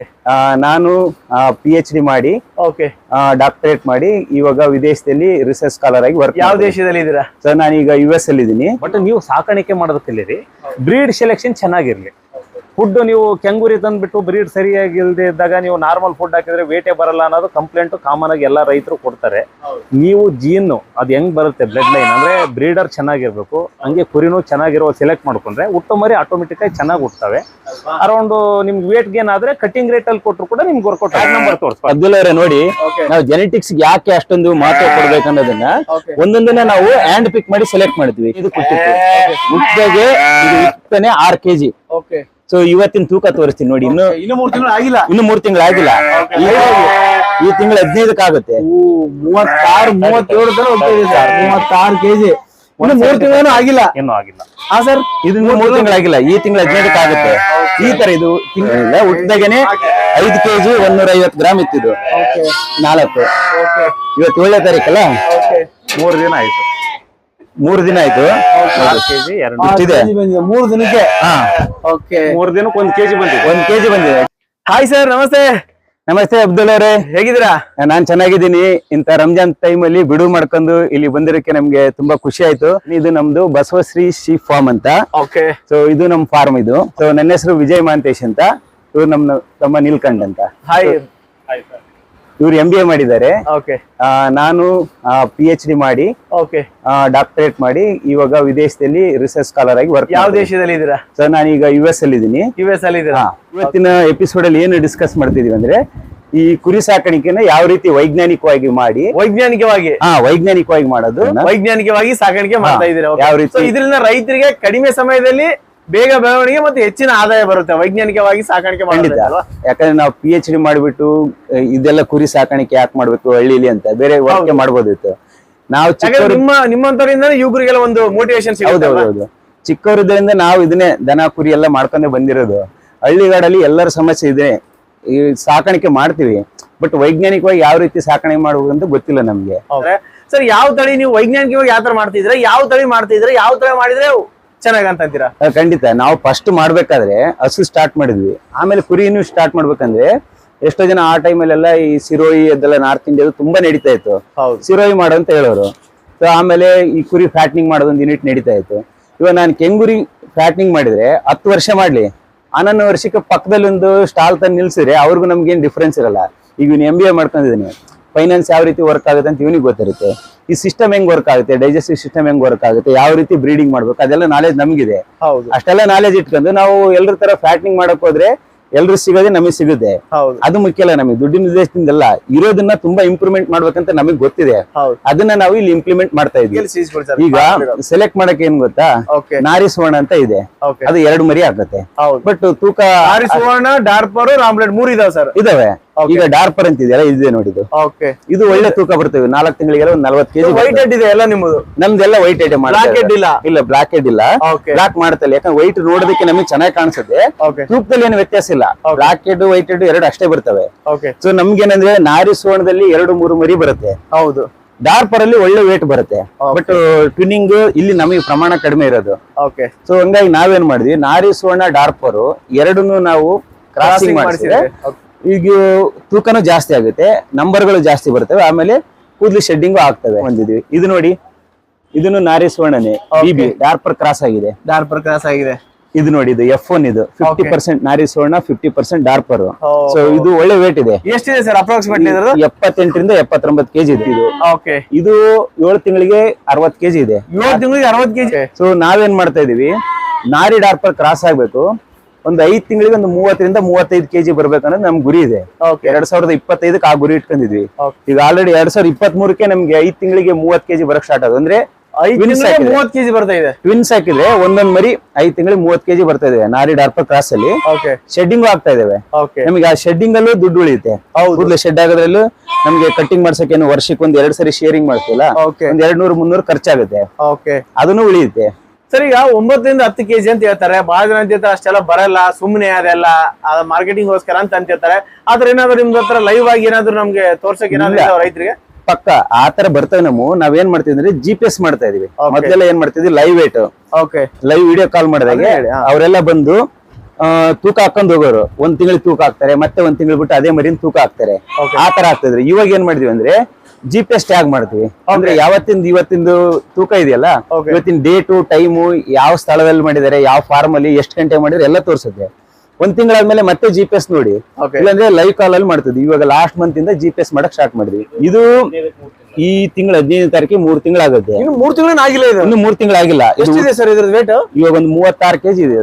ಆ, ನಾನು P H D ಮಾಡಿ ಓಕೆ ಡಾಕ್ಟರೇಟ್ ಮಾಡಿ ಇವಾಗ ವಿದೇಶದಲ್ಲಿ ರಿಸರ್ಚ್ ಸ್ಕಾಲರ್ ಆಗಿ ವರ್ಕ್ ಯಾವ ದೇಶದಲ್ಲಿ ಇದ್ದೀರಾ? ಸರ್ ನಾನೀಗ ಯು ಎಸ್ ಅಲ್ಲಿ ಇದ್ದೀನಿ ಬಟ್ ನೀವು ಸಾಕಾಣಿಕೆ ಮಾಡೋದಕ್ಕೆ ಬ್ರೀಡ್ ಸೆಲೆಕ್ಷನ್ ಚೆನ್ನಾಗಿರ್ಲಿ. ಫುಡ್ ನೀವು ಕೆಂಗೂರಿ ತಂದ್ಬಿಟ್ಟು ಬ್ರೀಡ್ ಸರಿಯಾಗಿ ಇಲ್ಲದೆ ಇದ್ದಾಗ ನೀವು ನಾರ್ಮಲ್ ಫುಡ್ ಹಾಕಿದ್ರೆ ವೇಟೇ ಬರಲ್ಲ ಅನ್ನೋದು ಕಂಪ್ಲೇಂಟ್ ಕಾಮನ್ ಆಗಿ ಎಲ್ಲ ರೈತರು ಕೊಡ್ತಾರೆ. ನೀವು ಜೀನ್ ಅದು ಹೆಂಗ್ ಬರುತ್ತೆ ಬ್ಲಡ್ ಲೈನ್ ಅಂದ್ರೆ ಬ್ರೀಡರ್ ಚೆನ್ನಾಗಿರ್ಬೇಕು ಹಂಗೆ ಕುರಿನೂ ಚೆನ್ನಾಗಿರೋ ಸೆಲೆಕ್ಟ್ ಮಾಡ್ಕೊಂಡ್ರೆ ಹುಟ್ಟು ಮರಿ ಆಟೋಮೆಟಿಕ್ ಆಗಿ ಚೆನ್ನಾಗಿ ಹುಟ್ಟುತ್ತವೆ ಅರೌಂಡ್ ನಿಮ್ಗೆ ವೇಟ್ ಗೇನ್ ಆದ್ರೆ ಕಟಿಂಗ್ ರೇಟ್ ಅಲ್ಲಿ ಕೊಟ್ಟರು ಕೂಡ ನಿಮ್ಗೆ ವರ್ಕೌಟ್ ನಂಬರ್ ತೋರಿಸ್ತಾರೆ. ನೋಡಿ. ನಾವು ಜೆನೆಟಿಕ್ಸ್ ಯಾಕೆ ಅಷ್ಟೊಂದು ಮಹತ್ವ ಕೊಡ್ಬೇಕು ಅನ್ನೋದನ್ನ. ಒಂದೊಂದನ್ನ ನಾವು ಹ್ಯಾಂಡ್ ಪಿಕ್ ಮಾಡಿ ಸೆಲೆಕ್ಟ್ ಮಾಡಿದ್ವಿ. ಇದು ಆರ್ ಕೆಜಿ. ಓಕೆ ಸೊ ಇವತ್ತಿನ ತೂಕ ತೋರಿಸ್ತೀನಿ ನೋಡಿ ಇನ್ನು ಇನ್ನು ಮೂರ್ ತಿಂಗಳು ಆಗಿಲ್ಲ. ಇನ್ನು ಮೂರ್ ತಿಂಗಳು ಆಗಿಲ್ಲ. ಈ ತಿಂಗಳು ಹದಿನೈದಕ್ಕೆ ಆಗುತ್ತೆ ಮೂವತ್ತಾರು ಮೂವತ್ತೇಳು ತರ ಸರ್. ಮೂವತ್ತಾರು ಕೆಜಿ. ಇನ್ನು ಮೂರ್ ತಿಂಗಳೇನು ಆಗಿಲ್ಲ. ಏನೂ ಆಗಿಲ್ಲ. ಹಾ ಸರ್? ಇದು ಮೂರ್ ತಿಂಗಳಾಗಿಲ್ಲ ಈ ತಿಂಗಳು ಹದಿನೈದಕ್ಕಾಗುತ್ತೆ. ಈ ತರ ಇದು ತಿಂಗಳಿಂದ ಹುಟ್ಟಿದಾಗೇನೆ ಐದು ಕೆಜಿ ಒಂದೂರ ಐವತ್ ಗ್ರಾಮ್ ಇತ್ತಿದ್ದು ನಾಲ್ಕು. ಓಕೆ ಇವತ್ತು ಏಳನೇ ತಾರೀಕಲ್ಲ? ಮೂರು ದಿನ ಆಯ್ತು. ಮೂರು ದಿನ ಆಯ್ತು. ಆರು ಕೆಜಿ ಎರಡು ಇಷ್ಟಿದೆ ಮೂರು ದಿನಕ್ಕೆ? ಹಾ. ಓಕೆ ಮೂರು ದಿನಕ್ಕೆ ಒಂದ್ ಕೆಜಿ ಬಂದಿದೆ. ಒಂದ್ ಕೆಜಿ ಬಂದಿದೆ. ಹಾಯ್ ಸರ್ ನಮಸ್ತೆ. ನಮಸ್ತೆ ಅಬ್ದುಲ್ ಅವರೇ. ಹೇಗಿದ್ದೀರಾ? ನಾನ್ ಚೆನ್ನಾಗಿದ್ದೀನಿ. ಇಂತ ರಂಜಾನ್ ಟೈಮ್ ಅಲ್ಲಿ ಬಿಡುವು ಮಾಡ್ಕೊಂಡು ಇಲ್ಲಿ ಬಂದಿರಕ್ಕೆ ನಮ್ಗೆ ತುಂಬಾ ಖುಷಿ ಆಯ್ತು. ಇದು ನಮ್ದು ಬಸವಶ್ರೀ ಶೀ ಫಾರ್ಮ್ ಅಂತ. ಓಕೆ ಸೊ ಇದು ನಮ್ ಫಾರ್ಮ್ ಇದು. ಸೊ ನನ್ನ ಹೆಸರು ವಿಜಯ್ ಮಾಂತೇಶ್ ಅಂತ. ಇವ್ರು ನಮ್ ತಮ್ಮ ನಿಲ್ಕಂಡ್ ಅಂತ. ಹಾಯ್ ಇವ್ರು ಎಂ ಬಿ ಎ ಮಾಡಿದ್ದಾರೆ. ನಾನು ಪಿ ಎಚ್ ಡಿ ಮಾಡಿ ಡಾಕ್ಟರೇಟ್ ಮಾಡಿ ಇವಾಗ ವಿದೇಶದಲ್ಲಿ ರಿಸರ್ಚ್ ಸ್ಕಾಲರ್ ಆಗಿ ವರ್ಕ್ ಯಾವ ದೇಶದಲ್ಲಿ ಇದ್ದೀರಾ? ಸರ್ ನಾನೀಗ ಯು ಎಸ್ ಅಲ್ಲಿ ಇದ್ದೀನಿ ಯು ಎಸ್ ಅಲ್ಲಿ ಇವತ್ತಿನ ಎಪಿಸೋಡ್ ಅಲ್ಲಿ ಏನು ಡಿಸ್ಕಸ್ ಮಾಡ್ತಿದೀವಿ ಅಂದ್ರೆ ಈ ಕುರಿ ಸಾಕಾಣಿಕೆನ ಯಾವ ರೀತಿ ವೈಜ್ಞಾನಿಕವಾಗಿ ಮಾಡಿ ವೈಜ್ಞಾನಿಕವಾಗಿ? ಹಾ ವೈಜ್ಞಾನಿಕವಾಗಿ ಮಾಡೋದು. ವೈಜ್ಞಾನಿಕವಾಗಿ ಸಾಕಾಣಿಕೆ ಮಾಡ್ತಾ ಇದ್ದೀರಾ? ಯಾವ ರೀತಿ? ಇದರಿಂದ ರೈತರಿಗೆ ಕಡಿಮೆ ಸಮಯದಲ್ಲಿ ಬೇಗ ಬೆಳವಣಿಗೆ ಮತ್ತೆ ಹೆಚ್ಚಿನ ಆದಾಯ ಬರುತ್ತೆ ವೈಜ್ಞಾನಿಕವಾಗಿ ಸಾಕಾಣಿಕೆ ಖಂಡಿತ. ಅಲ್ವಾ? ಯಾಕಂದ್ರೆ ನಾವು ಪಿ ಎಚ್ ಡಿ ಮಾಡಿಬಿಟ್ಟು ಇದೆಲ್ಲ ಕುರಿ ಸಾಕಾಣಿಕೆ ಯಾಕೆ ಮಾಡ್ಬೇಕು ಹಳ್ಳಿಲಿ ಅಂತ ಬೇರೆ ವರ್ಕ್ ಮಾಡ್ಬೋದಿತ್ತು. ನಾವು ಚಿಕ್ಕವರು ನಿಮ್ಮ ನಿಮ್ಮಂತವರಿಂದ ಯುವಕರಿಗೆಲ್ಲ ಒಂದು ಮೋಟಿವೇಶನ್? ಹೌದೌದು ಚಿಕ್ಕವರಿದ್ದರಿಂದ ನಾವು ಇದನ್ನೇ ದನ ಕುರಿ ಎಲ್ಲ ಮಾಡ್ಕೊಂಡೇ ಬಂದಿರೋದು. ಹಳ್ಳಿಗಾಡಲ್ಲಿ ಎಲ್ಲರ ಸಮಸ್ಯೆ ಇದೆ. ಈ ಸಾಕಾಣಿಕೆ ಮಾಡ್ತೀವಿ. ಬಟ್ ವೈಜ್ಞಾನಿಕವಾಗಿ ಯಾವ ರೀತಿ ಸಾಕಾಣಿಕೆ ಮಾಡಬೇಕು ಅಂತ ಗೊತ್ತಿಲ್ಲ ನಮ್ಗೆ. ಸರ್ ಯಾವ ತಳಿ ನೀವು ವೈಜ್ಞಾನಿಕವಾಗಿ ಯಾವ ತರ ಮಾಡ್ತಿದ್ರೆ ಯಾವ ತಳಿ ಮಾಡ್ತಿದ್ರೆ ಯಾವ ತಳಿ ಮಾಡಿದ್ರೆ ಚೆನ್ನಾಗಿ ಅಂತ ಅಂತೀರಾ ಖಂಡಿತ. ನಾವು ಫಸ್ಟ್ ಮಾಡ್ಬೇಕಾದ್ರೆ ಹಸು ಸ್ಟಾರ್ಟ್ ಮಾಡಿದ್ವಿ. ಆಮೇಲೆ ಕುರಿನೂ ಸ್ಟಾರ್ಟ್ ಮಾಡ್ಬೇಕಂದ್ರೆ ಎಷ್ಟೋ ಜನ ಆ ಟೈಮಲ್ಲೆಲ್ಲ ಈ ಸಿರೋಯಿ ಅದೆಲ್ಲ ನಾರ್ತ್ ಇಂಡಿಯಾದ ತುಂಬಾ ನಡೀತಾ ಇತ್ತು. ಹೌದು. ಸಿರೋಯಿ ಮಾಡು ಅಂತ ಹೇಳೋರು. ಸೊ ಆಮೇಲೆ ಈ ಕುರಿ ಫ್ಯಾಟ್ನಿಂಗ್ ಮಾಡೋದೊಂದು ಯೂನಿಟ್ ನಡೀತಾ ಇತ್ತು. ಇವಾಗ ನಾನು ಕೆಂಗುರಿ ಫ್ಯಾಟ್ನಿಂಗ್ ಮಾಡಿದ್ರೆ ಹತ್ತು ವರ್ಷ ಮಾಡ್ಲಿ. ಹನ್ನೊಂದು ವರ್ಷಕ್ಕೆ ಪಕ್ಕದಲ್ಲಿ ಒಂದು ಸ್ಟಾಲ್ ತಂದು ನಿಲ್ಸಿದ್ರೆ ಅವ್ರಿಗೂ ನಮ್ಗೇನು ಡಿಫ್ರೆನ್ಸ್ ಇರಲ್ಲ. ಈಗ ಎಂ ಬಿ ಎ ಮಾಡ್ಕೊಂಡಿದ್ದೀನಿ. ಫೈನಾನ್ಸ್ ಯಾವ ರೀತಿ ವರ್ಕ್ ಆಗುತ್ತೆ ಅಂತ ಇವನಿಗೆ ಗೊತ್ತಿರುತ್ತೆ. ಈ ಸಿಸ್ಟಮ್ ಹೆಂಗ್ ವರ್ಕ್ ಆಗುತ್ತೆ ಡೈಜೆಸ್ಟಿವ್ ಸಿಸ್ಟಮ್ ಹೆಂಗ್ ವರ್ಕ್ ಆಗುತ್ತೆ ಯಾವ ರೀತಿ ಬ್ರೀಡಿಂಗ್ ಮಾಡ್ಬೇಕು ಅದೆಲ್ಲ ನಾಲೆಜ್ ನಮಗಿದೆ. ಅಷ್ಟೆಲ್ಲ ನಾಲೆಜ್ ಇಟ್ಕೊಂಡು ನಾವು ಎಲ್ಲರ ತರ ಫ್ಯಾಟ್ನಿಂಗ್ ಮಾಡಕ್ ಹೋದ್ರೆ ಎಲ್ರು ಸಿಗೋದೇ ನಮಗೆ ಸಿಗುತ್ತೆ. ಅದು ಮುಖ್ಯ ಅಲ್ಲ ನಮಗೆ ದುಡ್ಡಿನ ಉದ್ದೇಶದಿಂದಲ್ಲ ಇರೋದನ್ನ ತುಂಬಾ ಇಂಪ್ರೂವ್ಮೆಂಟ್ ಮಾಡ್ಬೇಕಂತ ನಮಗೆ ಗೊತ್ತಿದೆ. ಅದನ್ನ ನಾವು ಇಲ್ಲಿ ಇಂಪ್ಲಿಮೆಂಟ್ ಮಾಡ್ತಾ ಇದ್ವಿ ಈಗ ಸೆಲೆಕ್ಟ್ ಮಾಡಕ್ ಏನ್ ಗೊತ್ತಾ? ನಾರಿ ಸುವರ್ಣ ಅಂತ ಇದೆ. ಅದು ಎರಡು ಮರಿ ಆಗುತ್ತೆ. ಬಟ್ ತೂಕ ಸುವರ್ಣ ಡಾರ್ಪರ್ ರಾಮ್ಲೆಟ್ ಮೂರು ಇದಾವೆ ಸರ್. ಇದಾವೆ. ಈಗ ಡಾರ್ಪರ್ ಅಂತ ಇದೆಯಲ್ಲ ಇದೆ ನೋಡಿ ಇದು. ಓಕೆ ಇದು ಒಳ್ಳೆ ತೂಕ ಬರ್ತೇವೆ ನಾಲ್ಕು ತಿಂಗಳಿಗೆಲ್ಲ ಒಂದ್ ನಲ್ವತ್ತು ಕೆಜಿ ವೈಟ್ ಹೆಡ್ ಇದೆ ಎಲ್ಲ ನಿಮ್ಮದು? ನಮ್ದೆಲ್ಲ ವೈಟ್ ಹೆಡ್ ಬ್ಲಾಕ್ ಇಲ್ಲ? ಇಲ್ಲ ಬ್ಲಾಕ್ ಹೆಡ್ ಇಲ್ಲ. ಬ್ಲಾಕ್ ಮಾಡ್ತಲ್ಲ ಯಾಕಂದ್ರೆ ವೈಟ್ ನೋಡೋದಕ್ಕೆ ನಮಗೆ ಚೆನ್ನಾಗಿ ಕಾಣಿಸುತ್ತೆ. ತೂಕದಲ್ಲಿ ಏನು ವ್ಯತ್ಯಾಸ ಇಲ್ಲ. ಬ್ಲಾಕ್ ಹೆಡ್ ವೈಟ್ ಹೆಡ್ ಎರಡು ಅಷ್ಟೇ ಬರ್ತವೆ. ಸೊ ನಮ್ಗೇನಂದ್ರೆ ನಾರಿ ಸುವರ್ಣದಲ್ಲಿ ಎರಡು ಮೂರು ಮರಿ ಬರುತ್ತೆ. ಹೌದು. ಡಾರ್ಪರ್ ಅಲ್ಲಿ ಒಳ್ಳೆ ವೇಟ್ ಬರುತ್ತೆ. ಬಟ್ ಟ್ವಿನಿಂಗ್ ಇಲ್ಲಿ ನಮಗೆ ಪ್ರಮಾಣ ಕಡಿಮೆ ಇರೋದು. ಓಕೆ ಸೊ ಹಂಗಾಗಿ ನಾವೇನ್ ಮಾಡಿದ್ವಿ? ನಾರಿ ಸುವರ್ಣ ಡಾರ್ಪರ್ ಎರಡನ್ನೂ ನಾವು ಕ್ರಾಸಿಂಗ್ ಮಾಡಿಸಿದ್ರೆ ಈಗ ತೂಕನೂ ಜಾಸ್ತಿ ಆಗುತ್ತೆ ನಂಬರ್ಗಳು ಜಾಸ್ತಿ ಬರ್ತವೆ ಆಮೇಲೆ ಕೂದಲು ಶೆಡ್ಡಿಂಗು ಆಗ್ತವೆ. ಹೊಂದಿದ್ವಿ ಇದು ನೋಡಿ ಇದನ್ನು ನಾರಿ ಸುವರ್ಣನೆ ಡಾರ್ಪರ್ ಕ್ರಾಸ್ ಆಗಿದೆ. ಡಾರ್ಪರ್ ಕ್ರಾಸ್ ಆಗಿದೆ. ಇದು ನೋಡಿ ಇದು ಎಫ್ ಒನ್ ಇದು fifty percent Nari Suvarna fifty percent Dorper. So ಇದು ಒಳ್ಳೆ ವೇಟ್ ಇದೆ. ಎಷ್ಟಿದೆ ಸರ್ ಅಪ್ರಾಕ್ಸಿಮೇಟ್ಲಿ ಎಪ್ಪತ್ತೆಂಟರಿಂದ ಎಪ್ಪತ್ತೊಂಬತ್ತು ಕೆಜಿ ಇದೆ. ಇದು. ಇದು ಏಳು ತಿಂಗಳಿಗೆ ಅರವತ್ತು ಕೆಜಿ ಇದೆ. ಏಳು ತಿಂಗಳಿಗೆ ಅರವತ್ತು ಕೆಜಿ ಸೊ ನಾವೇನ್ ಮಾಡ್ತಾ ಇದೀವಿ? ನಾರಿ ಡಾರ್ಪರ್ ಕ್ರಾಸ್ ಆಗ್ಬೇಕು. ಒಂದು ಐದ್ ತಿಂಗಳಿಗೆ ಒಂದು ಮೂವತ್ತರಿಂದ ಮೂವತ್ತೈದು ಕೆಜಿ ಬರ್ಬೇಕನ್ನೋದು ನಮ್ ಗುರಿ ಇದೆ. ಎರಡ್ ಸಾವಿರದ ಇಪ್ಪತ್ತೈದಕ್ಕೆ ಆ ಗುರಿ ಇಟ್ಕೊಂಡಿದ್ವಿ. ಈಗ ಆಲ್ರೆಡಿ ಎರಡ್ ಸಾವಿರದ ಇಪ್ಪತ್ತ್ ಮೂರಕ್ಕೆ ನಮ್ಗೆ ಐದ್ ತಿಂಗಳಿಗೆ ಮೂವತ್ ಕೆಜಿ ಬರಕ್ ಸ್ಟಾರ್ಟ್ ಆಗೋದು ಅಂದ್ರೆ ತಿಂಗಳಿಗೆ ಕೆಜಿ ಬರ್ತಾ ಇದೆ. ಟ್ವಿನ್ಸ್ ಹಾಕಿದ್ರೆ ಒಂದೊಂದ್ ಮರಿ ಐದ್ ತಿಂಗಳಿಗೆ ಮೂವತ್ ಕೆಜಿ ಬರ್ತಾ ಇದೆ ನಾರಿ ಡಾರ್ಪರ್ ಕ್ರಾಸ್ ಅಲ್ಲಿ. ಶೆಡ್ಡಿಂಗ್ ಆಗ್ತಾ ಇದಾವೆ. ನಮಗೆ ಆ ಶೆಡ್ಡಿಂಗ್ ಅಲ್ಲೂ ದುಡ್ಡು ಉಳಿಯುತ್ತೆ. ಹೌದು. ಕೂದಲು ಶೆಡ್ ಆಗೋದ್ರಲ್ಲೂ ನಮ್ಗೆ ಕಟ್ಟಿಂಗ್ ಮಾಡ್ಸಕ್ಕೆ ಏನು ವರ್ಷಕ್ಕೆ ಒಂದ್ ಎರಡ್ ಸರಿ ಶೇರಿಂಗ್ ಮಾಡ್ತಿಲ್ಲ ಒಂದ್ ಎರಡ್ ನೂರ್ ಮುನ್ನೂರ್ ಖರ್ಚಾಗುತ್ತೆ. ಅದನ್ನು ಉಳಿಯುತ್ತೆ. ಸರ್ ಈಗ ಒಂಬತ್ತರಿಂದ ಹತ್ತು ಕೆಜಿ ಅಂತ ಹೇಳ್ತಾರೆ. ಬಹಳ ಜನ ಅಂತ ಹೇಳ್ತಾರೆ ಅಷ್ಟೆಲ್ಲ ಬರಲ್ಲ ಸುಮ್ಮನೆ ಅದೆಲ್ಲ ಮಾರ್ಕೆಟಿಂಗ್ ಗೋಸ್ಕರ ಅಂತ ಅಂತ ಹೇಳ್ತಾರೆ. ಆದ್ರೆ ಏನಾದ್ರು ನಿಮ್ದು ಹತ್ರ ಲೈವ್ ಆಗಿ ಏನಾದ್ರು ನಮ್ಗೆ ತೋರ್ಸಕ್ ಏನಾದ್ರು ರೈತರಿಗೆ? ಪಕ್ಕ ಆತರ ತರ ಬರ್ತವೆ ನಾವು ನಾವೇನ್ ಮಾಡ್ತೀವಿ ಅಂದ್ರೆ ಜಿ ಪಿ ಎಸ್ ಮಾಡ್ತಾ ಇದೀವಿ. ಮೊದಲೆಲ್ಲ ಏನ್ ಮಾಡ್ತಿದ್ವಿ? Live weight okay live video call ಮಾಡಿದಾಗ ಅವರೆಲ್ಲ ಬಂದು ತೂಕ ಹಾಕೊಂಡ್ ಹೋಗೋರು. ಒಂದ್ ತಿಂಗಳು ತೂಕ ಹಾಕ್ತಾರೆ ಮತ್ತೆ ಒಂದ್ ತಿಂಗಳು ಬಿಟ್ಟು ಅದೇ ಮರಿನ ತೂಕ ಹಾಕ್ತಾರೆ. ಆ ತರ ಆಗ್ತದ್ರಿ ಇವಾಗ ಏನ್ ಮಾಡಿದ್ವಿ ಅಂದ್ರೆ ಜಿ ಪಿ ಎಸ್ ಟ್ಯಾಗ್ ಮಾಡ್ತೀವಿ. ಅಂದ್ರೆ ಯಾವತ್ತಿಂದ ಇವತ್ತಿಂದು ತೂಕ ಇದೆಯಲ್ಲ. ಇವತ್ತಿನ ಡೇಟು ಟೈಮು ಯಾವ ಸ್ಥಳದಲ್ಲಿ ಮಾಡಿದ್ದಾರೆ ಯಾವ ಫಾರ್ಮ್ ಅಲ್ಲಿ ಎಷ್ಟು ಗಂಟೆ ಮಾಡಿದ್ರೆ ಎಲ್ಲ ತೋರಿಸುತ್ತೆ. ಒಂದ್ ತಿಂಗಳಾದ್ಮೇಲೆ ಮತ್ತೆ ಜಿ ಪಿ ಎಸ್ ನೋಡಿ. ಇಲ್ಲಾಂದ್ರೆ ಲೈವ್ ಕಾಲ್ ಅಲ್ಲಿ ಮಾಡ್ತಿದ್ವಿ. ಇವಾಗ ಲಾಸ್ಟ್ ಮಂತ್ ಇಂದ ಜಿ ಪಿ ಎಸ್ ಮಾಡಕ್ ಸ್ಟಾರ್ಟ್ ಮಾಡಿದ್ವಿ. ಇದು ಈ ತಿಂಗಳ ಹದಿನೈದು ತಾರೀಕಿಗೆ ಮೂರ್ ತಿಂಗಳಾಗುತ್ತೆ. ಮೂರ್ ತಿಂಗಳು ಆಗಿಲ್ಲ ಇದು? ಇನ್ನು ಮೂರ್ ತಿಂಗಳಾಗಿಲ್ಲ. ಆಗಿಲ್ಲ ಎಷ್ಟಿದೆ ಸರ್ ಇದ್ರ ರೇಟ್ ಇವಾಗ ಒಂದು ಮೂವತ್ತಾರು ಕೆಜಿ ಇದೆ.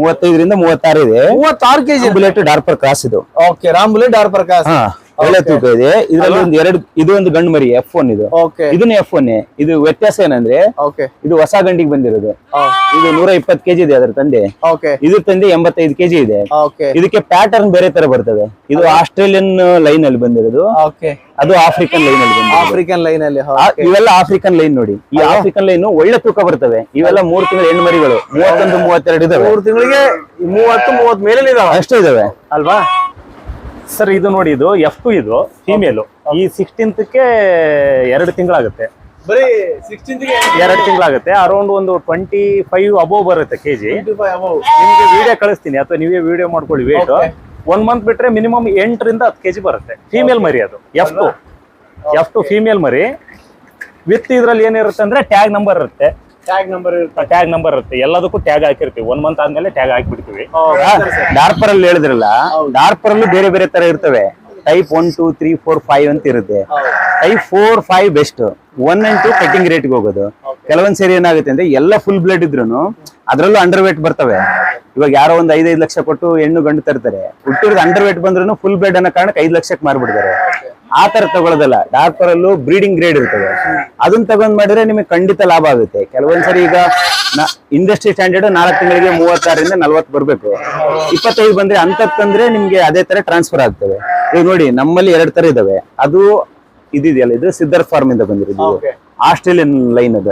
ಮೂವತ್ತೈದರಿಂದ ಮೂವತ್ತಾರು ಇದೆ. ಮೂವತ್ತಾರು ಕೆಜಿ ಬುಲೆಟ್ ಡಾರ್ಪರ್ ಕ್ರಾಸ್ ಇದು. ಓಕೆ ರಾಮ್ಬುಲೆ ಡಾರ್ಪರ್ ಕ್ರಾಸ್ ಹಾ. ಒಳ್ಳೆ ತೂಕ ಇದೆ. ಇದರಲ್ಲಿ ಒಂದು ಎರಡು ಇದು ಒಂದು ಗಂಡು ಮರಿ ಎಫ್ ಒನ್ ಇದು. ಓಕೆ ಇದನ್ನ ಎಫ್ ಒನ್ ಇದು ವ್ಯತ್ಯಾಸ ಏನಂದ್ರೆ ಇದು ಹೊಸ ಗಂಡಿಗೆ ಬಂದಿರೋದು. ಇದು ನೂರ ಇಪ್ಪತ್ತು ಕೆಜಿ ಇದೆ ಅದ್ರ ತಂದೆ. ಇದ್ರ ತಂದೆ ಎಂಬತ್ತೈದು ಕೆಜಿ ಇದೆ. ಇದಕ್ಕೆ ಪ್ಯಾಟರ್ನ್ ಬೇರೆ ತರ ಬರ್ತದೆ. ಇದು ಆಸ್ಟ್ರೇಲಿಯನ್ ಲೈನ್ ಅಲ್ಲಿ ಬಂದಿರೋದು. ಓಕೆ ಅದು ಆಫ್ರಿಕನ್ ಲೈನ್ ಅಲ್ಲಿ ಆಫ್ರಿಕನ್ ಲೈನ್ ಅಲ್ಲಿ ಇವೆಲ್ಲ ಆಫ್ರಿಕನ್ ಲೈನ್ ನೋಡಿ. ಈ ಆಫ್ರಿಕನ್ ಲೈನ್ ಒಳ್ಳೆ ತೂಕ ಬರ್ತವೆ. ಇವೆಲ್ಲ ಮೂರ್ ತಿಂಗಳ ಹೆಣ್ಣು ಮರಿಗಳು. ಮೂವತ್ತೊಂದು ಮೂವತ್ತೆರಡು ಇದಾವೆ. ಮೂರ್ ತಿಂಗಳಿಗೆ ಮೂವತ್ತು ಮೂವತ್ ಮೇಲೆ ಇದಾವೆ? ಅಷ್ಟೇ ಇದಾವೆ. ಅಲ್ವಾ? ಸರ್ ಇದು ನೋಡಿ ಇದು ಎಫ್ ಟು ಇದು ಫೀಮೇಲು ಈ ಸಿಕ್ಸ್ಟೀನ್ತ್ಗೆ ಎರಡು ತಿಂಗಳಾಗುತ್ತೆ. ಬರೀ ಎರಡು ತಿಂಗಳಾಗುತ್ತೆ. ಅರೌಂಡ್ ಒಂದು ಟ್ವೆಂಟಿ ಫೈವ್ ಅಬೋವ್ ಬರುತ್ತೆ ಕೆಜಿ ನಿಮ್ಗೆ ವಿಡಿಯೋ ಕಳಿಸ್ತೀನಿ. ಅಥವಾ ನೀವೇ ವಿಡಿಯೋ ಮಾಡ್ಕೊಳ್ಳಿ ವೇಟ್. ಒನ್ ಮಂತ್ ಬಿಟ್ರೆ ಮಿನಿಮಮ್ ಎಂಟರಿಂದ ಹತ್ತು ಕೆಜಿ ಬರುತ್ತೆ. ಫೀಮೇಲ್ ಮರಿ ಅದು. F two F two female ಮರಿ. ವಿತ್ ಇದ್ರಲ್ಲಿ ಏನಿರುತ್ತೆ ಅಂದ್ರೆ ಟ್ಯಾಗ್ ನಂಬರ್ ಇರುತ್ತೆ. ಟ್ಯಾಗ್ ನಂಬರ್ ಇರುತ್ತೆ. ಟ್ಯಾಗ್ ನಂಬರ್ ಇರುತ್ತೆ. ಎಲ್ಲದಕ್ಕೂ ಟ್ಯಾಗ್ ಹಾಕಿರ್ತೀವಿ. ಒನ್ ಮಂತ್ ಆದ್ಮೇಲೆ ಟ್ಯಾಗ್ ಹಾಕ್ಬಿಡ್ತೀವಿ. ಡಾರ್ಪರ್ ಅಲ್ಲಿ ಹೇಳಿದ್ರಲ್ಲ ಡಾರ್ಪರ್ ಅಲ್ಲಿ ಬೇರೆ ಬೇರೆ ತರ ಇರ್ತವೆ. Type one two three four five ಅಂತ ಇರುತ್ತೆ. Type four five best one and two cutting rate ಹೋಗೋದು. ಕೆಲವೊಂದ್ ಸರಿ ಏನಾಗುತ್ತೆ ಅಂದ್ರೆ ಎಲ್ಲ ಫುಲ್ ಬ್ಲಡ್ ಇದ್ರು ಅದ್ರಲ್ಲೂ ಅಂಡರ್ ವೇಟ್ ಬರ್ತವೆ. ಇವಾಗ ಯಾರೋ ಒಂದ್ ಐದೈದು ಲಕ್ಷ ಕೊಟ್ಟು ಹೆಣ್ಣು ಗಂಡು ತರ್ತಾರೆ. ಹುಟ್ಟಿರೋದು ಅಂಡರ್ ವೇಟ್ ಬಂದ್ರು ಫುಲ್ ಬ್ಲಡ್ ಅನ್ನೋ ಕಾರಣಕ್ಕೆ ಐದು ಲಕ್ಷಕ್ಕೆ ಮಾರ್ಬಿಡ್ತಾರೆ. ಆ ತರ ತಗೊಳ್ಳೋದಲ್ಲ. ಡಾರ್ಕ್ ಅಲ್ಲೂ ಬ್ರೀಡಿಂಗ್ ಗ್ರೇಡ್ ಇರ್ತದೆ. ಅದನ್ನ ತಗೊಂಡ್ ಮಾಡಿದ್ರೆ ನಿಮಗೆ ಖಂಡಿತ ಲಾಭ ಆಗುತ್ತೆ. ಕೆಲವೊಂದ್ಸರಿ ಈಗ ಇಂಡಸ್ಟ್ರಿ ಸ್ಟ್ಯಾಂಡರ್ಡ್ ನಾಲ್ಕು ತಿಂಗಳಿಗೆ ಮೂವತ್ತಾರರಿಂದ ನಲ್ವತ್ತು ಬರಬೇಕು. ಇಪ್ಪತ್ತೈದು ಬಂದ್ರೆ ಅಂತ ತಂದ್ರೆ ನಿಮ್ಗೆ ಅದೇ ತರ ಟ್ರಾನ್ಸ್ಫರ್ ಆಗ್ತವೆ ಈಗ ನೋಡಿ, ನಮ್ಮಲ್ಲಿ ಎರಡ್ ತರ ಇದಾವೆ. ಅದು ಇದಿದೆಯಲ್ಲ, ಇದು ಸಿದ್ಧಾರ್ಥ ಫಾರ್ಮ್ ಇಂದ ಬಂದಿರೋದು. ಆಸ್ಟ್ರೇಲಿಯನ್ ಲೈನ್ ಅದು.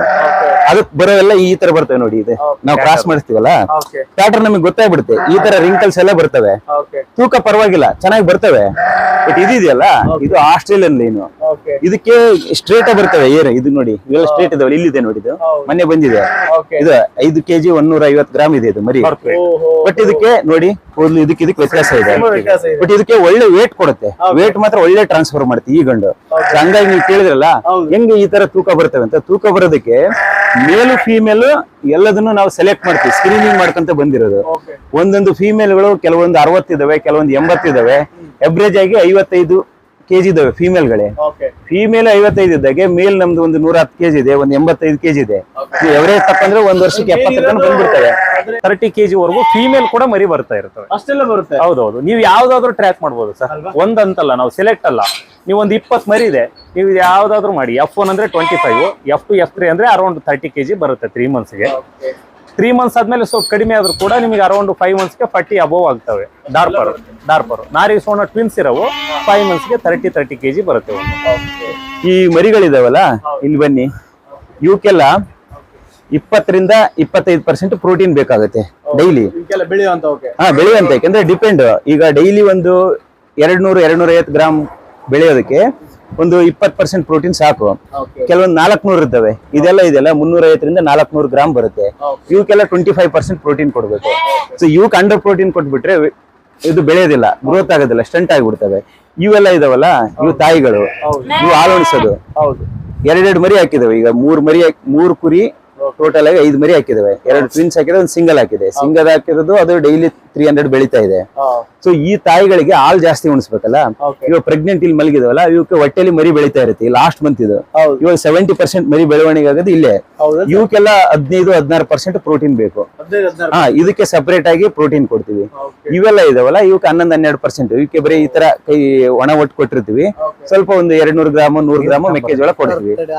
ಅದಕ್ಕೆ ಬರೋವೆಲ್ಲ ಈ ತರ ಬರ್ತವೆ ನೋಡಿ ಇದೆ. ನಾವು ಕ್ರಾಸ್ ಮಾಡಿಸ್ತೀವಲ್ಲ ಪ್ಯಾಟರ್ನ್ ನಮಗೆ ಗೊತ್ತಾಗ್ಬಿಡುತ್ತೆ. ಈ ತರ ರಿಂಕಲ್ಸ್ ಎಲ್ಲ ಬರ್ತವೆ. ತೂಕ ಪರವಾಗಿಲ್ಲ ಚೆನ್ನಾಗಿ ಬರ್ತವೆ. ಬಟ್ ಇದಿದೆಯಲ್ಲ ಇದು ಆಸ್ಟ್ರೇಲಿಯನ್ ಲೈನು. ಇದಕ್ಕೆ ಸ್ಟ್ರೇಟ್ ಬರ್ತವೆ ಏರ್ ಇದು ನೋಡಿ ಇವೆಲ್ಲ ಸ್ಟ್ರೇಟ್ ಇದಾವೆ ಇಲ್ಲಿದೆ ನೋಡಿ ಇದು. ಮೊನ್ನೆ ಬಂದಿದೆ. ಓಕೆ ಇದು ಐದು ಕೆಜಿ ಒಂದೂರ ಐವತ್ತು ಗ್ರಾಮ್ ಇದೆ ಇದು ಮರಿ. ಬಟ್ ಇದಕ್ಕೆ ನೋಡಿ ಇದಕ್ಕೆ ಇದಕ್ಕೆ ವ್ಯತ್ಯಾಸ ಇದೆ. ಬಟ್ ಇದಕ್ಕೆ ಒಳ್ಳೆ ವೇಟ್ ಕೊಡುತ್ತೆ. ವೇಟ್ ಮಾತ್ರ ಒಳ್ಳೆ ಟ್ರಾನ್ಸ್ಫರ್ ಮಾಡುತ್ತೆ ಈ ಗಂಡು. ಹಂಗಾಗಿ ನೀವು ಕೇಳಿದ್ರಲ್ಲ ಹೆಂಗ ಈ ತರ ತೂಕ ಬರ್ತವೆ ಅಂತ ತೂಕ ಬರೋದಕ್ಕೆ ಮೇಲು ಫೀಮೇಲ್ ಎಲ್ಲದನ್ನು ನಾವು ಸೆಲೆಕ್ಟ್ ಮಾಡ್ತೀವಿ ಸ್ಕ್ರೀನಿಂಗ್ ಮಾಡ್ಕೊಂತ ಬಂದಿರೋದು. ಒಂದೊಂದು ಒಂದೊಂದು ಫೀಮೇಲ್ಗಳು ಕೆಲವೊಂದು ಅರವತ್ತಿದಾವೆ ಕೆಲವೊಂದು ಎಂಬತ್ತಿದಾವೆ ಎವ್ರೇಜ್ ಆಗಿ ಐವತ್ತೈದು ಕೆಜಿ ಇದಾವೆ ಫೀಮೇಲ್ಗಳೇ ಫೀಮೇಲ್ ಐವತ್ತೈದು ಇದ್ದಾಗೆ ಮೇಲ್ ನಮ್ದು ಒಂದು ನೂರ ಹತ್ತು ಕೆಜಿ ಇದೆ ಒಂದು ಎಂಬತ್ತೈದು ಕೆಜಿ ಇದೆ. ಎವರೇಜ್ ತಪ್ಪಂದ್ರೆ ಒಂದ್ ವರ್ಷಕ್ಕೆ ಎಪ್ಪತ್ತು ಬಂದ್ಬಿಡ್ತವೆ ತರ್ಟಿ ಕೆಜಿ ವರೆಗೂ ಫೀಮೇಲ್ ಕೂಡ ಮರಿ ಬರ್ತಾ ಇರ್ತವೆ. ಅಷ್ಟೆಲ್ಲ ಬರುತ್ತೆ? ಹೌದೌದು. ನೀವು ಯಾವ್ದಾದ್ರು ಟ್ರ್ಯಾಕ್ ಮಾಡ್ಬೋದು ಸರ್? ಒಂದಂತಲ್ಲ ನಾವು ಸೆಲೆಕ್ಟ್ ಅಲ್ಲ. ನೀವು ಒಂದು ಇಪ್ಪತ್ತು ಮರಿ ಇದೆ. ನೀವು ಇದು ಯಾವ್ದಾದ್ರು ಮಾಡಿ. ಎಫ್ ಒನ್ ಅಂದ್ರೆ twenty five F two F three ಅಂದ್ರೆ ಅರೌಂಡ್ ತರ್ಟಿ ಕೆಜಿ ಬರುತ್ತೆ ತ್ರೀ ಮಂತ್ಸ್ಗೆ ತ್ರೀ ಮಂತ್ಸ್ ಆದ್ಮೇಲೆ ಸ್ವಲ್ಪ ಕಡಿಮೆ ಆದ್ರೂ ಕೂಡ ನಿಮಗೆ ಅರೌಂಡ್ ಫೈವ್ ಮಂತ್ಸ್ಗೆ ಫಾರ್ಟಿ ಅಬೋವ್ ಆಗ್ತವೆ. ಡಾರ್ಪರ್ ಡಾರ್ಪರ್ ನಾರಿ ಸೋಣ ಟ್ವಿನ್ಸ್ ಇರವು. ಫೈವ್ ಮಂತ್ಸ್ಗೆ ತರ್ಟಿ ತರ್ಟಿ ಕೆಜಿ ಬರುತ್ತೆ ಒಂದು ಈ ಮರಿಗಳಿದಾವಲ್ಲ ಇಲ್ಲಿ ಬನ್ನಿ. ಇವಕ್ಕೆಲ್ಲ ಇಪ್ಪತ್ತರಿಂದ ಇಪ್ಪತ್ತೈದು ಪರ್ಸೆಂಟ್ ಪ್ರೋಟೀನ್ ಬೇಕಾಗುತ್ತೆ ಡೈಲಿ ಹಾ ಬೆಳೆಯುವಂತ ಯಾಕಂದ್ರೆ ಡಿಪೆಂಡ್ ಈಗ ಡೈಲಿ ಒಂದು ಎರಡ್ ನೂರು ಎರಡ್ ನೂರ ಐವತ್ತು ಗ್ರಾಮ್ ಬೆಳೆಯೋದಕ್ಕೆ ಒಂದು ಇಪ್ಪತ್ತು ಪರ್ಸೆಂಟ್ ಪ್ರೋಟೀನ್ ಸಾಕು. ಕೆಲವೊಂದು ನಾಲ್ಕುನೂರು ಇರ್ತವೆ. ಇದೆಲ್ಲ ಇದೆಲ್ಲ ಮುನ್ನೂರ ಐವತ್ತರಿಂದ ನಾಲ್ಕುನೂರು ಗ್ರಾಮ್ ಬರುತ್ತೆ. ಇವಕ್ಕೆಲ್ಲ ಟ್ವೆಂಟಿ ಫೈವ್ ಪರ್ಸೆಂಟ್ ಪ್ರೋಟೀನ್ ಕೊಡಬೇಕು. ಸೊ ಇವಕ್ಕೆ ಅಂಡರ್ ಪ್ರೋಟೀನ್ ಕೊಟ್ಬಿಟ್ರೆ ಇದು ಬೆಳೆಯೋದಿಲ್ಲ ಗ್ರೋತ್ ಆಗೋದಿಲ್ಲ ಸ್ಟಂಟ್ ಆಗಿಬಿಡ್ತವೆ. ಇವೆಲ್ಲ ಇದಾವಲ್ಲ ಇವು ತಾಯಿಗಳು. ಇವು ಆಲೋಣಿಸೋದು ಎರಡೆರಡು ಮರಿ ಹಾಕಿದಾವೆ. ಈಗ ಮೂರು ಮರಿ ಮೂರು ಮೂರ್ ಕುರಿ ಟೋಟಲ್ ಆಗಿ ಐದು ಮರಿ ಹಾಕಿದಾವೆ. ಎರಡು ಟ್ವಿನ್ಸ್ ಹಾಕಿದ್ರೆ ಒಂದು ಸಿಂಗಲ್ ಹಾಕಿದೆ. ಸಿಂಗಲ್ ಹಾಕಿರೋದು ಅದು ಡೈಲಿ ತ್ರೀ ಹಂಡ್ರೆಡ್ ಬೆಳೀತಾ ಇದೆ. ಸೊ ಈ ತಾಯಿಗಳಿಗೆ ಹಾಲು ಜಾಸ್ತಿ ಉಣಿಸ್ಬೇಕಲ್ಲ? ಇವಾಗ ಪ್ರೆಗ್ನೆಂಟ್ ಇಲ್ಲಿ ಮಲಗಿದವಲ್ಲ ಇವಕ್ಕೆ ಹೊಟ್ಟೆಲಿ ಮರಿ ಬೆಳಿತಾ ಇರುತ್ತೆ. ಲಾಸ್ಟ್ ಮಂತ್ ಇದು. ಹೌದು. ಇವಾಗ ಸೆವೆಂಟಿ ಪರ್ಸೆಂಟ್ ಮರಿ ಬೆಳವಣಿಗೆ ಆಗೋದು ಇಲ್ಲೇ ಇವಕ್ಕೆಲ್ಲ ಹದಿನೈದು ಹದಿನಾರು ಪರ್ಸೆಂಟ್ ಪ್ರೋಟೀನ್ ಬೇಕು. ಹಾ ಇದಕ್ಕೆ ಸಪರೇಟ್ ಆಗಿ ಪ್ರೋಟೀನ್ ಕೊಡ್ತೀವಿ. ಇವೆಲ್ಲ ಇದಾವಲ್ಲ ಇವಕ್ಕೆ ಹನ್ನೊಂದು ಹನ್ನೆರಡು ಪರ್ಸೆಂಟ್ ಇವಕ್ಕೆ ಬರೀ ಈ ತರ ಕೈ ಒಣ ಒಟ್ಟು ಕೊಟ್ಟಿರ್ತೀವಿ. ಸ್ವಲ್ಪ ಒಂದು ಎರಡ್ ನೂರು ಗ್ರಾಮ್ ನೂರು ಗ್ರಾಮ್ ಮೆಕ್ಕೆಜೋಳ ಕೊಡ್ತೀವಿ. ಆತರ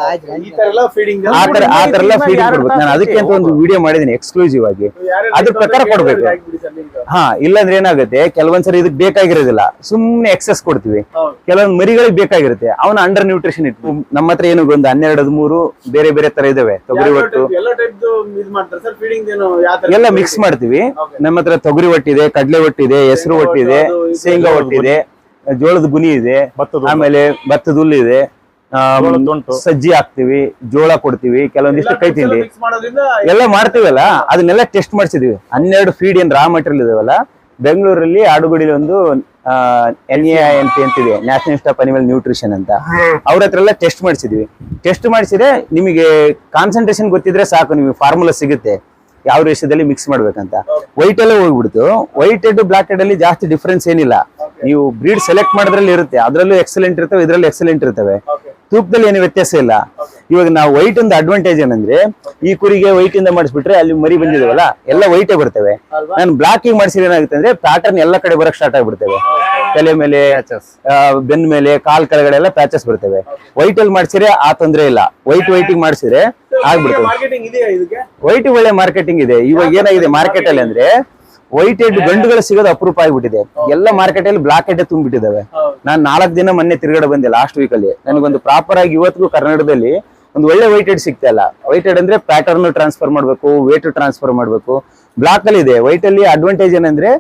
ತರ ಎಲ್ಲ ಫೀಡಿಂಗ್ ಆ ತರ ಆ ತರ ಎಲ್ಲ ಫೀಡಿಂಗ್ ಕೊಡ್ಬೇಕು. ನಾನು ಅದಕ್ಕೆ ಅಂತ ಒಂದು ವಿಡಿಯೋ ಮಾಡಿದೀನಿ ಎಕ್ಸ್ಕ್ಲೂಸಿವ್ ಆಗಿ. ಅದ್ರ ಪ್ರಕಾರ ಕೊಡ್ಬೇಕು. ಹಾ ಇಲ್ಲಾಂದ್ರೆ ಏನಾಗುತ್ತೆ? ಕೆಲವೊಂದ್ಸರಿ ಇದಕ್ಕೆ ಬೇಕಾಗಿರೋದಿಲ್ಲ. ಸುಮ್ನೆ ಎಕ್ಸಸ್ ಕೊಡ್ತೀವಿ. ಕೆಲವೊಂದು ಮರಿಗಳಿಗೆ ಬೇಕಾಗಿರುತ್ತೆ. ಅವನ ಅಂಡರ್ ನ್ಯೂಟ್ರಿಷನ್ ಇಟ್ಟು ನಮ್ಮ ಹತ್ರ ಏನು ಒಂದು ಹನ್ನೆರಡು ಹದಿಮೂರು ಬೇರೆ ಬೇರೆ ತರ ಇದಾವೆ. ತೊಗರಿ ಒಟ್ಟು. ಎಲ್ಲ ಟೈಪ್ ಇದು ಮಾಡ್ತಾರೆ ಸರ್ ಫೀಡಿಂಗ್ ಏನು ಯಾವ ತರ ಎಲ್ಲ ಮಿಕ್ಸ್ ಮಾಡ್ತೀವಿ. ನಮ್ಮ ಹತ್ರ ತೊಗರಿ ಒಟ್ಟಿದೆ ಕಡಲೆ ಒಟ್ಟಿದೆ ಹೆಸರು ಒಟ್ಟಿದೆ ಶೇಂಗಾ ಒಟ್ಟಿದೆ ಜೋಳದ ಗುನಿ ಇದೆ ಭತ್ತದ ಆಮೇಲೆ ಭತ್ತದ ಹುಲ್ಲು ಇದೆ. ಸಜ್ಜಿ ಹಾಕ್ತಿವಿ ಜೋಳ ಕೊಡ್ತೀವಿ ಕೆಲವೊಂದಿಷ್ಟು ಕೈ ತಿಂಡಿ ಎಲ್ಲ ಮಾಡ್ತೀವಲ್ಲ ಅದನ್ನೆಲ್ಲ ಟೆಸ್ಟ್ ಮಾಡಿಸಿದೀವಿ. ಹನ್ನೆರಡು ಫೀಡ್ ಏನ್ ರಾ ಮೆಟೀರಿಯಲ್ ಇದಾವಲ್ಲ ಬೆಂಗಳೂರಲ್ಲಿ ಆಡುಗುಡಿಲಿ ಒಂದು ಎನ್ ಎ ಎನ್ ಪಿ ಅಂತಿದೆ National Institute of Animal Nutrition ಅಂತ. ಅವ್ರ ಹತ್ರ ಎಲ್ಲ ಟೆಸ್ಟ್ ಮಾಡಿಸಿದ್ವಿ. ಟೆಸ್ಟ್ ಮಾಡಿಸಿದ್ರೆ ನಿಮಗೆ ಕಾನ್ಸಂಟ್ರೇಷನ್ ಗೊತ್ತಿದ್ರೆ ಸಾಕು ನಿಮಗೆ ಫಾರ್ಮುಲಾ ಸಿಗುತ್ತೆ ಯಾವ ರೇಷದಲ್ಲಿ ಮಿಕ್ಸ್ ಮಾಡ್ಬೇಕಂತ. ವೈಟ್ ಎಲ್ಲ ಹೋಗ್ಬಿಡ್ತು. ವೈಟ್ ಹೆಡ್ ಬ್ಲಾಕ್ ಹೆಡ್ ಅಲ್ಲಿ ಜಾಸ್ತಿ ಡಿಫ್ರೆನ್ಸ್ ಏನಿಲ್ಲ. ನೀವು ಬ್ರೀಡ್ ಸೆಲೆಕ್ಟ್ ಮಾಡಿದ್ರಲ್ಲಿ ಇರುತ್ತೆ ಅದರಲ್ಲೂ ಎಕ್ಸಲೆಂಟ್ ಇರ್ತವೆ ಇದರಲ್ಲಿ ಎಕ್ಸಲೆಂಟ್ ಇರ್ತವೆ. ತೂಕದಲ್ಲಿ ಏನು ವ್ಯತ್ಯಾಸ ಇಲ್ಲ. ಇವಾಗ ನಾವು ವೈಟ್ ಒಂದು ಅಡ್ವಾಂಟೇಜ್ ಏನಂದ್ರೆ ಈ ಕುರಿಗೆ ವೈಟ್ ಇಂದ ಮಾಡಿಸ್ಬಿಟ್ರೆ ಅಲ್ಲಿ ಮರಿ ಬಂದಿದಾವಲ್ಲ ಎಲ್ಲ ವೈಟೇ ಬರ್ತವೆ. ನಾನು ಬ್ಲಾಕಿಂಗ್ ಮಾಡಿಸಿದ್ರೆ ಏನಾಗುತ್ತೆ ಅಂದ್ರೆ ಪ್ಯಾಟರ್ನ್ ಎಲ್ಲ ಕಡೆ ಬರಕ್ ಸ್ಟಾರ್ಟ್ ಆಗ್ಬಿಡ್ತವೆ. ತಲೆ ಮೇಲೆ ಬೆನ್ ಮೇಲೆ ಕಾಲ್ ಕೆಳಗಡೆ ಎಲ್ಲ ಪ್ಯಾಚಸ್ ಬರ್ತವೆ. ವೈಟ್ ಅಲ್ಲಿ ಮಾಡಿಸಿದ್ರೆ ಆ ತೊಂದರೆ ಇಲ್ಲ. ವೈಟ್ ವೈಟಿಂಗ್ ಮಾಡಿಸಿದ್ರೆ ಆಗ್ಬಿಡ್ತವೆ ವೈಟ್ ಒಳ್ಳೆ ಮಾರ್ಕೆಟಿಂಗ್ ಇದೆ. ಇವಾಗ ಏನಾಗಿದೆ ಮಾರ್ಕೆಟ್ ಅಲ್ಲಿ ಅಂದ್ರೆ ವೈಟ್ ಹೆಡ್ ಗಂಡುಗಳು ಸಿಗೋದು ಅಪರೂಪ ಆಗಿಬಿಟ್ಟಿದೆ. ಎಲ್ಲ ಮಾರ್ಕೆಟ್ ಅಲ್ಲಿ ಬ್ಲಾಕ್ ಹೆಡ್ ತುಂಬಿಟ್ಟಿದ್ದಾವೆ. ನಾನ್ ನಾಲ್ಕು ದಿನ ಮೊನ್ನೆ ತಿರುಗಡೆ ಬಂದೆ ಲಾಸ್ಟ್ ವೀಕ್ ಅಲ್ಲಿ. ನನಗೊಂದು ಪ್ರಾಪರ್ ಆಗಿ ಇವತ್ತಿಗೂ ಕರ್ನಾಟಕದಲ್ಲಿ ಒಂದು ಒಳ್ಳೆ ವೈಟ್ ಹೆಡ್ ಸಿಗ್ತಾ ಇಲ್ಲ. ವೈಟ್ ಹೆಡ್ ಅಂದ್ರೆ ಪ್ಯಾಟರ್ನ್ ಟ್ರಾನ್ಸ್ಫರ್ ಮಾಡ್ಬೇಕು ವೇಟ್ ಟ್ರಾನ್ಸ್ಫರ್ ಮಾಡ್ಬೇಕು. ಬ್ಲಾಕ್ ಅಲ್ಲಿ ಇದೆ. ವೈಟ್ ಅಲ್ಲಿ ಅಡ್ವಾಂಟೇಜ್ ಏನಂದ್ರೆ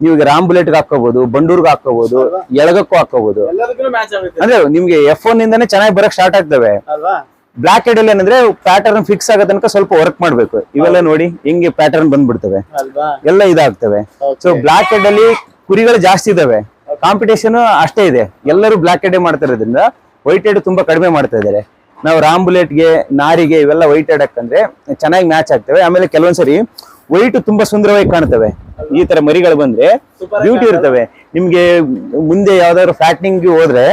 ನೀವು ರಾಮ್ ಬುಲೆಟ್ ಹಾಕೋಬಹುದು ಬಂಡೂರ್ಗ್ ಹಾಕೋಬಹುದು ಎಳಗಕ್ಕೂ ಹಾಕೋಬಹುದು ಅಂದ್ರೆ ನಿಮ್ಗೆ ಎಫ್ ಒನ್ ಇಂದಾನೆ ಚೆನ್ನಾಗಿ ಬರಕ್ ಸ್ಟಾರ್ಟ್ ಆಗ್ತವೆ. ಬ್ಲಾಕ್ ಹೆಡ್ ಅಲ್ಲಿ ಏನಂದ್ರೆ ಪ್ಯಾಟರ್ನ್ ಫಿಕ್ಸ್ ಆಗೋ ತನಕ ಸ್ವಲ್ಪ ವರ್ಕ್ ಮಾಡ್ಬೇಕು. ಇವೆಲ್ಲ ನೋಡಿ ಹಿಂಗೆ ಪ್ಯಾಟರ್ನ್ ಬಂದ್ಬಿಡ್ತವೆ. ಎಲ್ಲ ಇದಾಗ್ತವೆ. ಸೊ ಬ್ಲಾಕ್ ಹೆಡ್ ಅಲ್ಲಿ ಕುರಿಗಳು ಜಾಸ್ತಿ ಇದಾವೆ. ಕಾಂಪಿಟೇಷನ್ ಅಷ್ಟೇ ಇದೆ. ಎಲ್ಲರೂ ಬ್ಲಾಕ್ ಹೆಡ್ ಮಾಡ್ತಾ ಇರೋದ್ರಿಂದ ವೈಟ್ ಹೆಡ್ ತುಂಬಾ ಕಡಿಮೆ ಮಾಡ್ತಾ ಇದ್ದಾರೆ. ನಾವು ರಾಮ್ ಬುಲೆಟ್ಗೆ ನಾರಿಗೆ ಇವೆಲ್ಲ ವೈಟ್ ಹೆಡ್ ಹಾಕಂದ್ರೆ ಚೆನ್ನಾಗಿ ಮ್ಯಾಚ್ ಆಗ್ತವೆ. ಆಮೇಲೆ ಕೆಲವೊಂದ್ಸರಿ ವೈಟ್ ತುಂಬಾ ಸುಂದರವಾಗಿ ಕಾಣ್ತವೆ. ಈ ತರ ಮರಿಗಳು ಬಂದ್ರೆ ಬ್ಯೂಟಿ ಇರ್ತವೆ. ನಿಮ್ಗೆ ಮುಂದೆ ಯಾವ್ದಾದ್ರು ಫ್ಯಾಟ್ನಿಂಗ್ ಹೋದ್ರೆ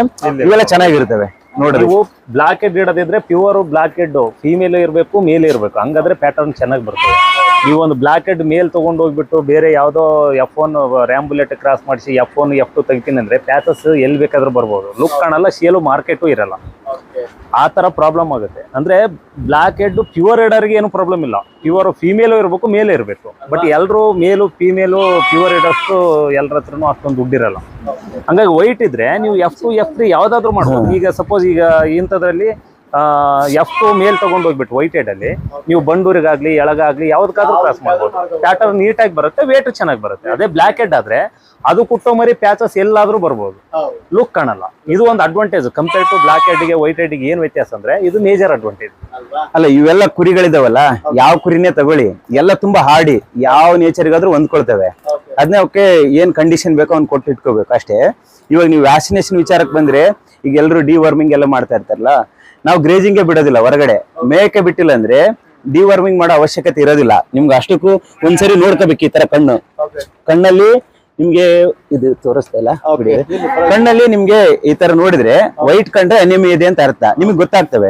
ಇವೆಲ್ಲ ಚೆನ್ನಾಗಿರ್ತವೆ. ನೀವು ಬ್ಲಾಕ್ ಹೆಡ್ ಇಡದಿದ್ರೆ ಪ್ಯೂರ್ ಬ್ಲಾಕ್ ಹೆಡ್ ಫೀಮೇಲ್ ಇರಬೇಕು ಮೇಲ್ ಇರಬೇಕು. ಹಂಗಾದ್ರೆ ಪ್ಯಾಟರ್ನ್ ಚೆನ್ನಾಗಿ ಬರ್ತದೆ. ನೀವು ಒಂದು ಬ್ಲಾಕ್ ಹೆಡ್ ಮೇಲ್ ತಗೊಂಡು ಹೋಗ್ಬಿಟ್ಟು ಬೇರೆ ಯಾವುದೋ ಎಫ್ ಒನ್ ರ್ಯಾಂಬುಲೆಟ್ ಕ್ರಾಸ್ ಮಾಡಿಸಿ ಎಫ್ ಒನ್ ಎಫ್ ಟು ತೆಗಿತೀನಿ ಅಂದ್ರೆ ಪ್ಯಾಚಸ್ ಎಲ್ಲಿ ಬೇಕಾದ್ರೂ ಬರ್ಬೋದು. ಲುಕ್ ಕಾಣಲ್ಲ ಸೇಲು ಮಾರ್ಕೆಟು ಇರಲ್ಲ. ಆ ತರ ಪ್ರಾಬ್ಲಮ್ ಆಗುತ್ತೆ. ಅಂದ್ರೆ ಬ್ಲಾಕ್ ಹೆಡ್ ಪ್ಯೂರ್ ಹೆಡರ್ಗೆ ಏನು ಪ್ರಾಬ್ಲಮ್ ಇಲ್ಲ. ಪ್ಯೂರ್ ಫಿಮೇಲು ಇರಬೇಕು ಮೇಲೆ ಇರಬೇಕು. ಬಟ್ ಎಲ್ಲರೂ ಮೇಲು ಫಿಮೇಲು ಪ್ಯೂರ್ ಹೆಡರ್ಸ್ ಎಲ್ಲರ ಹತ್ರನೂ ಅಷ್ಟೊಂದು ದುಡ್ಡಿರಲ್ಲ. ಹಂಗಾಗಿ ವೈಟ್ ಇದ್ರೆ ನೀವು ಎಫ್ ಟು ಎಫ್ ತ್ರೀ ಯಾವ್ದಾದ್ರು ಮಾಡ್ಬೋದು. ಈಗ ಸಪೋಸ್ ಈಗ ಇಂಥದ್ರಲ್ಲಿ ಎಫ್ ಟು ಮೇಲ್ ತಗೊಂಡು ಹೋಗ್ಬಿಟ್ಟು ವೈಟ್ ಹೆಡ್ ಅಲ್ಲಿ ನೀವು ಬಂಡೂರಿಗಾಗ್ಲಿ ಎಳಗಾಗ್ಲಿ ಯಾವ್ದಕ್ಕಾದ್ರೂ ಕ್ರಾಸ್ ಮಾಡ್ಬೋದು. ಪ್ಯಾಟರ್ನ್ ನೀಟಾಗಿ ಬರುತ್ತೆ ವೇಟ್ ಚೆನ್ನಾಗಿ ಬರುತ್ತೆ. ಅದೇ ಬ್ಲಾಕ್ ಹೆಡ್ ಆದ್ರೆ ಅದು ಕುಟ್ಟೋ ಮರಿ ಪ್ಯಾಚಸ್ ಎಲ್ಲಾದ್ರೂ ಬರ್ಬೋದು. ಲುಕ್ ಕಾಣಲ್ಲ. ಇದು ಒಂದು ಅಡ್ವಾಂಟೇಜ್ ಕಂಪೇರ್ ಟು ಬ್ಲಾಕ್ ಹೆಡ್ಗೆ ವೈಟ್ ಹೆಡ್ಗೆ ಏನ್ ವ್ಯತ್ಯಾಸ ಅಂದ್ರೆ ಇದು ಮೇಜರ್ ಅಡ್ವಾಂಟೇಜ್ ಅಲ್ವಾ? ಅಲ್ಲ ಇವೆಲ್ಲ ಕುರಿಗಳಿದಾವಲ್ಲ ಯಾವ ಕುರಿನೇ ತಗೊಳ್ಳಿ. ಎಲ್ಲ ತುಂಬಾ ಹಾಡಿ ಯಾವ ನೇಚರ್ಗಾದ್ರೂ ಹೊಂದ್ಕೊಳ್ತವೆ. ಅದನ್ನೇ ಅದನ್ನ ಅವಕ್ಕೆ ಏನ್ ಕಂಡೀಷನ್ ಬೇಕೋ ಅವ್ನು ಕೊಟ್ಟು ಇಟ್ಕೋಬೇಕು. ಅಷ್ಟೇ. ಇವಾಗ ನೀವು ವ್ಯಾಕ್ಸಿನೇಷನ್ ವಿಚಾರಕ್ಕೆ ಬಂದ್ರೆ ಈಗ ಎಲ್ಲರೂ ಡಿ ವರ್ಮಿಂಗ್ ಎಲ್ಲ ಮಾಡ್ತಾ ಇರ್ತಾರಲ್ಲ ನಾವು ಗ್ರೇಜಿಂಗ್ ಬಿಡೋದಿಲ್ಲ ಹೊರಗಡೆ. ಮೇಕೆ ಬಿಟ್ಟಿಲ್ಲ ಅಂದ್ರೆ ಡಿ ವರ್ಮಿಂಗ್ ಮಾಡೋ ಅವಶ್ಯಕತೆ ಇರೋದಿಲ್ಲ. ನಿಮ್ಗೆ ಅಷ್ಟಕ್ಕೂ ಒಂದ್ಸರಿ ನೋಡ್ಕೋಬೇಕು ಈ ತರ ಕಣ್ಣು. ಕಣ್ಣಲ್ಲಿ ನಿಮ್ಗೆ ಇದು ತೋರಿಸ್ತಾ ಇಲ್ಲ ಕಣ್ಣಲ್ಲಿ ನಿಮ್ಗೆ ಈ ತರ ನೋಡಿದ್ರೆ ವೈಟ್ ಕಂಡ್ರೆ ಅನಿಮಿ ಇದೆ ಅಂತ ಅರ್ಥ. ನಿಮ್ಗೆ ಗೊತ್ತಾಗ್ತವೆ.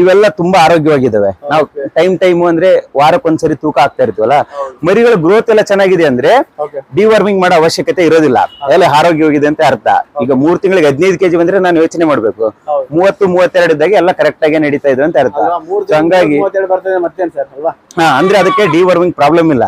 ಇವೆಲ್ಲ ತುಂಬಾ ಆರೋಗ್ಯವಾಗಿದ್ದಾವೆ ನಾವು ಟೈಮ್ ಟೈಮ್ ಅಂದ್ರೆ ವಾರಕ್ಕೊಂದ್ಸರಿ ತೂಕ ಆಗ್ತಾ ಇರ್ತೀವಲ್ಲ ಮರಿಗಳ ಗ್ರೋತ್ ಎಲ್ಲ ಚೆನ್ನಾಗಿದೆ ಅಂದ್ರೆ ಡಿವಾರ್ಮಿಂಗ್ ಮಾಡೋ ಅವಶ್ಯಕತೆ ಇರೋದಿಲ್ಲ. ಎಲ್ಲ ಆರೋಗ್ಯವಾಗಿದೆ ಅಂತ ಅರ್ಥ. ಈಗ ಮೂರ್ ತಿಂಗಳಿಗೆ ಹದಿನೈದು ಕೆಜಿ ಬಂದ್ರೆ ನಾನು ಯೋಚನೆ ಮಾಡ್ಬೇಕು. ಮೂವತ್ತು ಮೂವತ್ತೆರಡು ಇದ್ದಾಗ ಎಲ್ಲ ಕರೆಕ್ಟ್ ಆಗಿ ನಡೀತಾ ಇದೆ ಅಂತ ಅರ್ಥ. ಹಂಗಾಗಿ ಹಾ ಅಂದ್ರೆ ಅದಕ್ಕೆ ಡಿವಾರ್ಮಿಂಗ್ ಪ್ರಾಬ್ಲಮ್ ಇಲ್ಲ.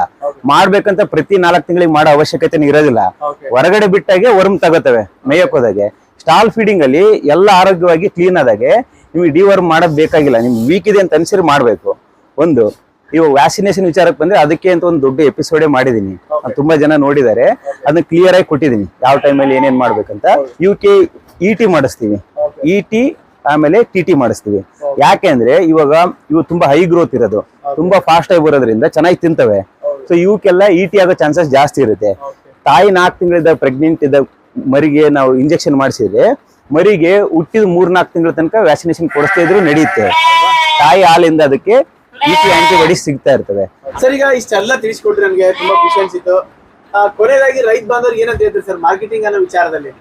ಮಾಡ್ಬೇಕಂತ ಪ್ರತಿ ನಾಲ್ಕು ತಿಂಗಳಿಗೆ ಮಾಡೋ ಅವಶ್ಯಕತೆ ಇರೋದಿಲ್ಲ. ಓಕೆ ಹೊರಗಡೆ ಬಿಟ್ಟಾಗೆ ವರ್ಮ್ ತಗೋತವೆ ಮೇಯಕ್ಕೋದಾಗೆ ಸ್ಟಾಲ್ ಫೀಡಿಂಗ್ ಅಲ್ಲಿ ಎಲ್ಲ ಆರೋಗ್ಯವಾಗಿ ಕ್ಲೀನ್ ಆದಾಗೆ ನಿಮಗೆ ಡಿವರ್ಮ್ ಮಾಡೋದ್ ಬೇಕಾಗಿಲ್ಲ. ನಿಮ್ಗೆ ವೀಕ್ ಇದೆ ಅಂತ ಅನ್ಸಿರಿ ಮಾಡ್ಬೇಕು. ಒಂದು ಇವಾಗ ವ್ಯಾಕ್ಸಿನೇಷನ್ ವಿಚಾರಕ್ಕೆ ಬಂದ್ರೆ ಅದಕ್ಕೆ ಅಂತ ಒಂದು ದೊಡ್ಡ ಎಪಿಸೋಡೇ ಮಾಡಿದೀನಿ. ತುಂಬಾ ಜನ ನೋಡಿದ್ದಾರೆ. ಅದನ್ನ ಕ್ಲಿಯರ್ ಆಗಿ ಕೊಟ್ಟಿದ್ದೀನಿ ಯಾವ ಟೈಮಲ್ಲಿ ಏನೇನ್ ಮಾಡ್ಬೇಕಂತ. ಇವಕ್ಕೆ ಇ ಟಿ ಮಾಡಿಸ್ತೀವಿ. ಇ ಟಿ ಆಮೇಲೆ ಟಿ ಟಿ ಮಾಡಿಸ್ತೀವಿ. ಯಾಕೆ ಅಂದ್ರೆ ಇವಾಗ ಇವು ತುಂಬಾ ಹೈ ಗ್ರೋತ್ ಇರೋದು. ತುಂಬಾ ಫಾಸ್ಟ್ ಆಗಿ ಬರೋದ್ರಿಂದ ಚೆನ್ನಾಗಿ ತಿಂತವೆ. ಸೊ ಇವಕ್ಕೆಲ್ಲ ಇ ಟಿ ಆಗೋ ಚಾನ್ಸಸ್ ಜಾಸ್ತಿ ಇರುತ್ತೆ. ತಾಯಿ ನಾಲ್ಕು ತಿಂಗಳಿದ್ದ ಪ್ರೆಗ್ನೆಂಟ್ ಇದ್ದ ಮರಿಗೆ ನಾವು ಇಂಜೆಕ್ಷನ್ ಮಾಡಿಸಿದ್ರೆ ಮರಿಗೆ ಹುಟ್ಟಿದ ಮೂರ್ ನಾಲ್ಕು ತಿಂಗಳ ತನಕ ವ್ಯಾಕ್ಸಿನೇಷನ್ ಕೊಡಿಸ್ತಾ ಇದ್ರು ನಡೆಯುತ್ತೆ. ತಾಯಿ ಹಾಲಿಂದ ಅದಕ್ಕೆ ಆಂಟಿಬಾಡೀಸ್ ಸಿಗ್ತಾ ಇರ್ತವೆ. ಸರ್ ಈಗ ಇಷ್ಟೆಲ್ಲ ತಿಳಿಸ್ಕೊಟ್ರಿ ನನಗೆ ತುಂಬಾ ಖುಷಿ ಅನ್ಸಿತ್ತು. ಕೊನೆಯದಾಗಿ ರೈತ ಬಾಂಧವ್ರಿಗೆ ಏನಂತ ಹೇಳ್ತಾರೆ ಸರ್ ಮಾರ್ಕೆಟಿಂಗ್ ಅನ್ನೋ ವಿಚಾರದಲ್ಲಿ?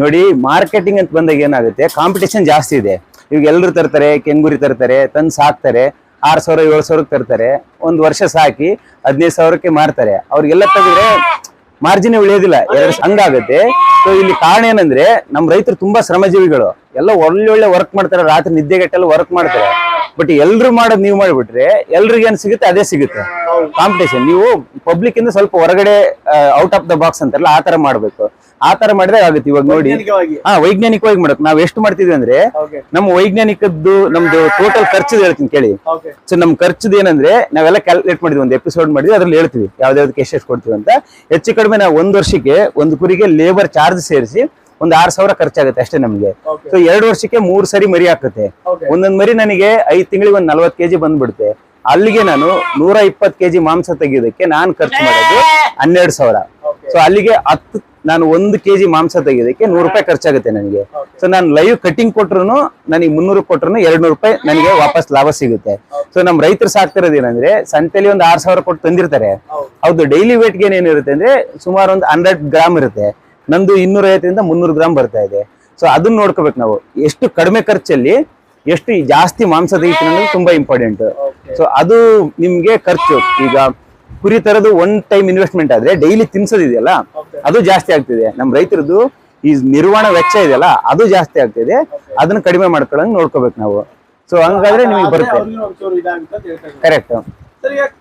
ನೋಡಿ ಮಾರ್ಕೆಟಿಂಗ್ ಅಂತ ಬಂದಾಗ ಏನಾಗುತ್ತೆ ಕಾಂಪಿಟೇಷನ್ ಜಾಸ್ತಿ ಇದೆ. ಇವಾಗ ಎಲ್ಲರೂ ತರ್ತಾರೆ ಕೆಂಗುರಿ ತರ್ತಾರೆ ತಂದು ಸಾಕ್ತಾರೆ ಆರ್ ಸಾವಿರ ಏಳು ಸಾವಿರಕ್ಕೆ ತರ್ತಾರೆ. ಒಂದು ವರ್ಷ ಸಾಕಿ ಹದಿನೈದು ಸಾವಿರಕ್ಕೆ ಮಾರ್ತಾರೆ. ಅವ್ರಿಗೆಲ್ಲ ತೆಗೆದ್ರೆ ಮಾರ್ಜಿನ್ ಉಳಿಯೋದಿಲ್ಲ ಎರಡು ಹಂಗಾಗುತ್ತೆ ಸೊ ಇಲ್ಲಿ ಕಾರಣ ಏನಂದ್ರೆ ನಮ್ಮ ರೈತರು ತುಂಬಾ ಶ್ರಮಜೀವಿಗಳು. ಎಲ್ಲ ಒಳ್ಳೊಳ್ಳೆ ವರ್ಕ್ ಮಾಡ್ತಾರೆ ರಾತ್ರಿ ನಿದ್ದೆಗೆಟ್ಟೆಲ್ಲ ವರ್ಕ್ ಮಾಡ್ತಾರೆ. ಬಟ್ ಎಲ್ರು ಮಾಡೋದು ನೀವು ಮಾಡಿಬಿಟ್ರೆ ಎಲ್ರಿಗೆ ಏನ್ ಸಿಗುತ್ತೆ ಅದೇ ಸಿಗುತ್ತೆ. ಕಾಂಪಿಟೇಷನ್ ನೀವು ಪಬ್ಲಿಕ್ ಇಂದ ಸ್ವಲ್ಪ ಹೊರಗಡೆ ಔಟ್ ಆಫ್ ದ ಬಾಕ್ಸ್ ಅಂತಾರಲ್ಲ ಆ ತರ ಮಾಡ್ಬೇಕು. ಆ ತರ ಮಾಡಿದ್ರೆ ಆಗುತ್ತೆ ಇವಾಗ ನೋಡಿ. ಹಾ ವೈಜ್ಞಾನಿಕವಾಗಿ ಮಾಡಕ್ ನಾವ್ ಎಷ್ಟು ಮಾಡ್ತಿದ್ವಿ ಅಂದ್ರೆ ನಮ್ಮ ವೈಜ್ಞಾನಿಕದ್ದು ನಮ್ದು ಟೋಟಲ್ ಖರ್ಚು ಹೇಳ್ತೀನಿ ಕೇಳಿ. ಸೊ ನಮ್ ಖರ್ಚದ ಏನಂದ್ರೆ ನಾವೆಲ್ಲ ಕ್ಯಾಲ್ಕುಲೇಟ್ ಮಾಡಿದ್ವಿ ಒಂದು ಎಪಿಸೋಡ್ ಮಾಡಿದ್ವಿ ಅದ್ರಲ್ಲಿ ಹೇಳ್ತೀವಿ ಯಾವ್ದಾವ್ದಕ್ಕೆ ಎಷ್ಟು ಕೊಡ್ತೀವಿ ಅಂತ. ಹೆಚ್ಚು ಕಡಿಮೆ ನಾವು ಒಂದ್ ವರ್ಷಕ್ಕೆ ಒಂದು ಕುರಿಗೆ ಲೇಬರ್ ಚಾರ್ಜ್ ಸೇರಿಸಿ ಒಂದು ಆರ್ ಸಾವಿರ ಖರ್ಚಾಗುತ್ತೆ ಅಷ್ಟೇ ನಮ್ಗೆ. ಸೊ ಎರಡು ವರ್ಷಕ್ಕೆ ಮೂರ್ ಸರಿ ಮರಿ ಹಾಕುತ್ತೆ. ಒಂದೊಂದ್ ಮರಿ ನನಗೆ ಐದ್ ತಿಂಗಳಿಗೆ ಒಂದ್ ನಲ್ವತ್ ಕೆಜಿ ಬಂದ್ಬಿಡುತ್ತೆ. ಅಲ್ಲಿಗೆ ನಾನು ನೂರ ಇಪ್ಪತ್ ಕೆಜಿ ಮಾಂಸ ತೆಗಿಯೋದಕ್ಕೆ ನಾನ್ ಖರ್ಚು ಮಾಡೋದು ಹನ್ನೆರಡು ಸಾವಿರ. ಸೊ ಅಲ್ಲಿಗೆ ಹತ್ತು ನಾನು ಒಂದು ಕೆಜಿ ಮಾಂಸ ತೆಗೆಯೋದಕ್ಕೆ ನೂರು ರೂಪಾಯಿ ಖರ್ಚಾಗುತ್ತೆ ನನಗೆ. ಸೊ ನಾನು ಲೈವ್ ಕಟಿಂಗ್ ಕೊಟ್ರು ನನಗೆ ಮುನ್ನೂರು ಕೊಟ್ರು ಎರಡ್ ನೂರು ರೂಪಾಯಿ ನನಗೆ ವಾಪಸ್ ಲಾಭ ಸಿಗುತ್ತೆ. ಸೊ ನಮ್ ರೈತರು ಸಾಕ್ತಿರೋದು ಏನಂದ್ರೆ ಸಂತೆಲಿ ಒಂದು ಆರ್ ಸಾವಿರ ಕೊಟ್ಟು ತಂದಿರ್ತಾರೆ. ಹೌದು. ಡೈಲಿ ವೇಟ್ಗೆ ಏನಿರುತ್ತೆ ಅಂದ್ರೆ ಸುಮಾರು ಒಂದು ಹಂಡ್ರೆಡ್ ಗ್ರಾಮ್ ಇರುತ್ತೆ. ನಂದು ಇನ್ನೂರ ಐವತ್ತರಿಂದ ಮುನ್ನೂರು ಗ್ರಾಮ್ ಬರ್ತಾ ಇದೆ. ಸೊ ಅದನ್ನ ನೋಡ್ಕೋಬೇಕು ನಾವು. ಎಷ್ಟು ಕಡಿಮೆ ಖರ್ಚಲ್ಲಿ ಎಷ್ಟು ಜಾಸ್ತಿ ಮಾಂಸ ತೆಗಿತೀನಿ ಅನ್ನೋದು ತುಂಬಾ ಇಂಪಾರ್ಟೆಂಟ್. ಸೊ ಅದು ನಿಮ್ಗೆ ಖರ್ಚು. ಈಗ ಕುರಿ ತರದು ಒನ್ ಟೈಮ್ ಇನ್ವೆಸ್ಟ್ಮೆಂಟ್ ಆದ್ರೆ ಡೈಲಿ ತಿನ್ಸೋದಿದೆಯಲ್ಲ. ಅದು ಜಾಸ್ತಿ ಆಗ್ತಿದೆ. ನಮ್ ರೈತರದ್ದು ಈ ನಿರ್ವಹಣಾ ವೆಚ್ಚ ಇದೆಯಲ್ಲ ಅದು ಜಾಸ್ತಿ ಆಗ್ತಿದೆ. ಅದನ್ನ ಕಡಿಮೆ ಮಾಡ್ಕೊಳ್ಳಂಗ್ ನೋಡ್ಕೋಬೇಕು ನಾವು. ಸೊ ಹಂಗಾದ್ರೆ ನಿಮಗೆ ಬರುತ್ತೆ. ಕರೆಕ್ಟ್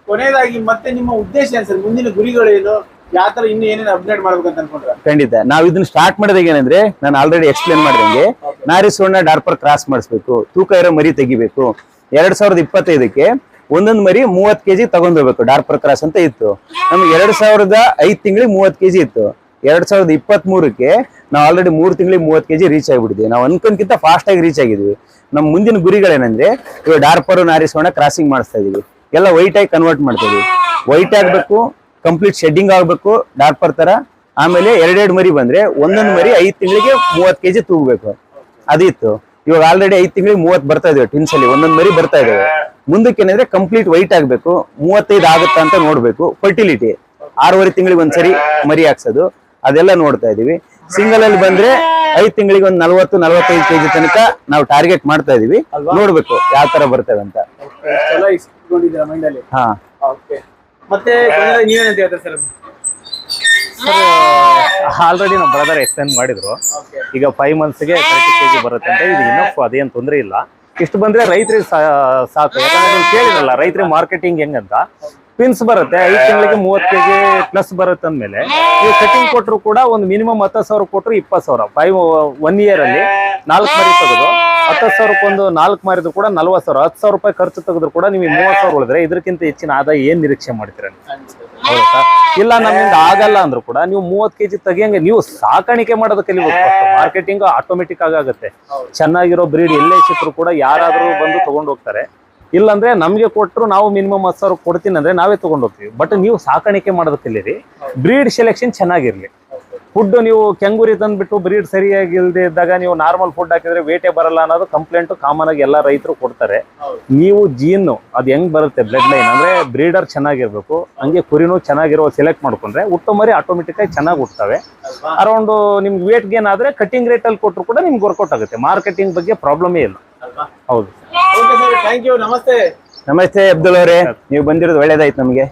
ಕೊನೆಯದಾಗಿ ಮತ್ತೆ ನಿಮ್ಮ ಉದ್ದೇಶ ಸರ್? ಮುಂದಿನ ಗುರಿಗಳೇನು? ಯಾವ ತರ ಇನ್ನು ಏನೇನು ಅಪ್ಡೇಟ್ ಮಾಡ್ಬೇಕಂತ ಅನ್ಕೊಂಡ್ರೆ? ಖಂಡಿತ. ನಾವು ಇದನ್ನ ಸ್ಟಾರ್ಟ್ ಮಾಡಿದಾಗ ಏನಂದ್ರೆ ನಾನು ಆಲ್ರೆಡಿ ಎಕ್ಸ್ಪ್ಲೇನ್ ಮಾಡಿದಂಗೆ ನಾರಿ ಸುವರ್ಣ ಡಾರ್ಪರ್ ಕ್ರಾಸ್ ಮಾಡಿಸ್ಬೇಕು ತೂಕ ಇರೋ ಮರಿ ತೆಗಿಬೇಕು. ಎರಡ್ ಸಾವಿರದ ಇಪ್ಪತ್ತೈದಕ್ಕೆ ಒಂದೊಂದು ಮರಿ ಮೂವತ್ ಕೆಜಿ ತಗೊಂಡೋಗ್ಬೇಕು ಡಾರ್ಪರ್ ಕ್ರಾಸ್ ಅಂತ ಇತ್ತು. ನಮ್ಗೆ ಎರಡ್ ಸಾವಿರದ ಐದ್ ತಿಂಗಳಿಗೆ ಮೂವತ್ ಕೆಜಿ ಇತ್ತು. ಎರಡ್ ಸಾವಿರದ ಇಪ್ಪತ್ತ್ ಮೂರಕ್ಕೆ ನಾವು ಆಲ್ರೆಡಿ ಮೂರು ತಿಂಗಳಿಗೆ ಮೂವತ್ ಕೆಜಿ ರೀಚ್ ಆಗಿಬಿಟ್ಟಿದ್ವಿ. ನಾವು ಅನ್ಕೊಂಡ್ಕಿಂತ ಫಾಸ್ಟ್ ಆಗಿ ರೀಚ್ ಆಗಿದ್ವಿ. ನಮ್ಮ ಮುಂದಿನ ಗುರಿಗಳೇನಂದ್ರೆ, ಇವಾಗ ಡಾರ್ಪರ್ ನಾರಿಸೋಣ ಕ್ರಾಸಿಂಗ್ ಮಾಡಿಸ್ತಾ ಇದೀವಿ. ಎಲ್ಲ ವೈಟ್ ಆಗಿ ಕನ್ವರ್ಟ್ ಮಾಡ್ತಾ ವೈಟ್ ಆಗ್ಬೇಕು ಕಂಪ್ಲೀಟ್ ಶೆಡ್ಡಿಂಗ್ ಆಗ್ಬೇಕು, ಡಾರ್ಪರ್ ತರ. ಆಮೇಲೆ ಎರಡೆರಡು ಮರಿ ಬಂದ್ರೆ ಒಂದೊಂದು ಮರಿ ಐದ್ ತಿಂಗಳಿಗೆ ಮೂವತ್ ಕೆಜಿ ತೂಗಬೇಕು. ಅದಿತ್ತು. ಇವಾಗ ಆಲ್ರೆಡಿ ಐದ್ ತಿಂಗಳಿಗೆ ಮೂವತ್ ಬರ್ತಾ ಇದಾವೆ ಟಿನ್ಸ್ ಅಲ್ಲಿ. ಒಂದೊಂದ್ ಮರಿ ಬರ್ತಾ ಇದಾವೆ. ಮುಂದಕ್ಕೆ ಏನಂದ್ರೆ ಕಂಪ್ಲೀಟ್ ವೈಟ್ ಆಗ್ಬೇಕು. ಮೂವತ್ತೈದು ಆಗುತ್ತಾ ಅಂತ ನೋಡ್ಬೇಕು. ಫರ್ಟಿಲಿಟಿ ಆರೂವರೆ ತಿಂಗಳಿಗೆ ಒಂದ್ಸರಿ ಮರಿ ಹಾಕ್ಸೋದು. ಅದೆಲ್ಲ ನೋಡ್ತಾ ಇದೀವಿ ಸಿಂಗಲ್ ಅಲ್ಲಿ ಬಂದ್ರೆ ಐದ್ ತಿಂಗಳಿಗೆ ಒಂದ್ ನಲ್ವತ್ತು ನಲ್ವತ್ತೈದು ಕೆಜಿ ತನಕ ನಾವು ಟಾರ್ಗೆಟ್ ಮಾಡ್ತಾ ಇದೀವಿ? ನೋಡ್ಬೇಕು ಯಾವ ತರ ಬರ್ತವೆ ಅಂತ. ಹಾ. ಓಕೆ ಮತ್ತೆ ಸರ್ ಆಲ್ರೆಡಿ ನಮ್ಮ ಬ್ರದರ್ ಎಕ್ಸ್ಟೆಂಡ್ ಮಾಡಿದ್ರು. ಈಗ ಫೈವ್ ಮಂತ್ಸ್ಗೆ ತರ್ಟಿ ಕೆ ಜಿ ಬರುತ್ತೆ ಅಂತ. ಇದು ಇನ್ನಫ್ ಅದೇನು ತೊಂದರೆ ಇಲ್ಲ. ಇಷ್ಟು ಬಂದ್ರೆ ರೈತರಿಗೆ ಸಾಕು. ಯಾಕಂದ್ರೆ ಕೇಳಿರಲ್ಲ ರೈತರಿಗೆ ಮಾರ್ಕೆಟಿಂಗ್ ಹೆಂಗಂತ? ಪಿನ್ಸ್ ಬರುತ್ತೆ, ಐದು ತಿಂಗಳಿಗೆ ಮೂವತ್ತು ಕೆ ಜಿ ಪ್ಲಸ್ ಬರುತ್ತೆ ಅಂದಮೇಲೆ, ನೀವು ಕಟಿಂಗ್ ಕೊಟ್ಟರು ಕೂಡ ಒಂದು ಮಿನಿಮಮ್ ಹತ್ತು ಸಾವಿರ ಕೊಟ್ಟರು ಇಪ್ಪತ್ತು ಸಾವಿರ. ಫೈವ್ ಒನ್ ಇಯರ್ ಅಲ್ಲಿ ನಾಲ್ಕು ಮರಿ ತೆಗೆದು ಹತ್ತು ಸಾವಿರಕ್ಕೊಂದು ನಾಲ್ಕು ಮಾರಿದ್ರು ಕೂಡ ನಲ್ವತ್ತು ಸಾವಿರ ಹತ್ತು ಸಾವಿರ ರೂಪಾಯಿ ಖರ್ಚು ತೆಗೆದ್ರು ಕೂಡ ನೀವು ಮೂವತ್ತು ಸಾವಿರ ಉಳಿದ್ರೆ ಇದಕ್ಕಿಂತ ಹೆಚ್ಚಿನ ಆದಾಯ ಏನ್ ನಿರೀಕ್ಷೆ ಮಾಡ್ತೀರಾ ಹೌದಾ? ಇಲ್ಲ ನಮ್ಮಿಂದ ಆಗಲ್ಲ ಅಂದ್ರು ಕೂಡ ನೀವು ಮೂವತ್ ಕೆಜಿ ತೆಗಿಯಂಗೆ ನೀವು ಸಾಕಾಣಿಕೆ ಮಾಡೋದಕ್ಕೆ ಕಲಿಬೇಕು ಮಾರ್ಕೆಟಿಂಗ್ ಆಟೋಮೆಟಿಕ್ ಆಗುತ್ತೆ. ಚೆನ್ನಾಗಿರೋ ಬ್ರೀಡ್ ಎಲ್ಲೇ ಸಿಕ್ಕರು ಕೂಡ ಯಾರಾದರೂ ಬಂದು ತಗೊಂಡು ಹೋಗ್ತಾರೆ. ಇಲ್ಲಾಂದ್ರೆ ನಮ್ಗೆ ಕೊಟ್ಟರು ನಾವು ಮಿನಿಮಮ್ ಹತ್ತು ಸಾವಿರ ಕೊಡ್ತೀನಿ ಅಂದ್ರೆ ನಾವೇ ತಗೊಂಡೋಗ್ತೀವಿ ಬಟ್ ನೀವು ಸಾಕಾಣಿಕೆ ಮಾಡೋದಕ್ಕೆ ಕಲೀರಿ ಬ್ರೀಡ್ ಸೆಲೆಕ್ಷನ್ ಚೆನ್ನಾಗಿರ್ಲಿ. ಫುಡ್ ನೀವು ಕೆಂಗುರಿ ತಂದ್ಬಿಟ್ಟು ಬ್ರೀಡ್ ಸರಿಯಾಗಿ ಇಲ್ಲದೆ ಇದ್ದಾಗ ನೀವು ನಾರ್ಮಲ್ ಫುಡ್ ಹಾಕಿದ್ರೆ ವೇಟೇ ಬರಲ್ಲ ಅನ್ನೋದು ಕಂಪ್ಲೇಂಟ್ ಕಾಮನ್ ಆಗಿ ಎಲ್ಲ ರೈತರು ಕೊಡ್ತಾರೆ. ನೀವು ಜೀನ್ ಅದು ಹೆಂಗ್ ಬರುತ್ತೆ ಬ್ಲಡ್ ಲೈನ್ ಅಂದ್ರೆ ಬ್ರೀಡರ್ ಚೆನ್ನಾಗಿರ್ಬೇಕು ಹಂಗೆ ಕುರಿನೂ ಚೆನ್ನಾಗಿರೋ ಸೆಲೆಕ್ಟ್ ಮಾಡ್ಕೊಂಡ್ರೆ ಹುಟ್ಟು ಮರಿ ಆಟೋಮೆಟಿಕ್ ಆಗಿ ಚೆನ್ನಾಗಿ ಹುಟ್ಟುತ್ತವೆ ಅರೌಂಡ್ ನಿಮ್ಗೆ ವೇಟ್ ಗೇನ್ ಆದ್ರೆ ಕಟಿಂಗ್ ರೇಟ್ ಅಲ್ಲಿ ಕೊಟ್ಟರು ಕೂಡ ನಿಮ್ಗೆ ವರ್ಕೌಟ್ ಆಗುತ್ತೆ ಮಾರ್ಕೆಟಿಂಗ್ ಬಗ್ಗೆ ಪ್ರಾಬ್ಲಮೇ ಇಲ್ಲ. ಹೌದು. ನಮಸ್ತೆ. ನಮಸ್ತೆ ಅಬ್ದುಲ್ ಅವರೇ ನೀವು ಬಂದಿರೋದು ಒಳ್ಳೇದಾಯ್ತು ನಮಗೆ.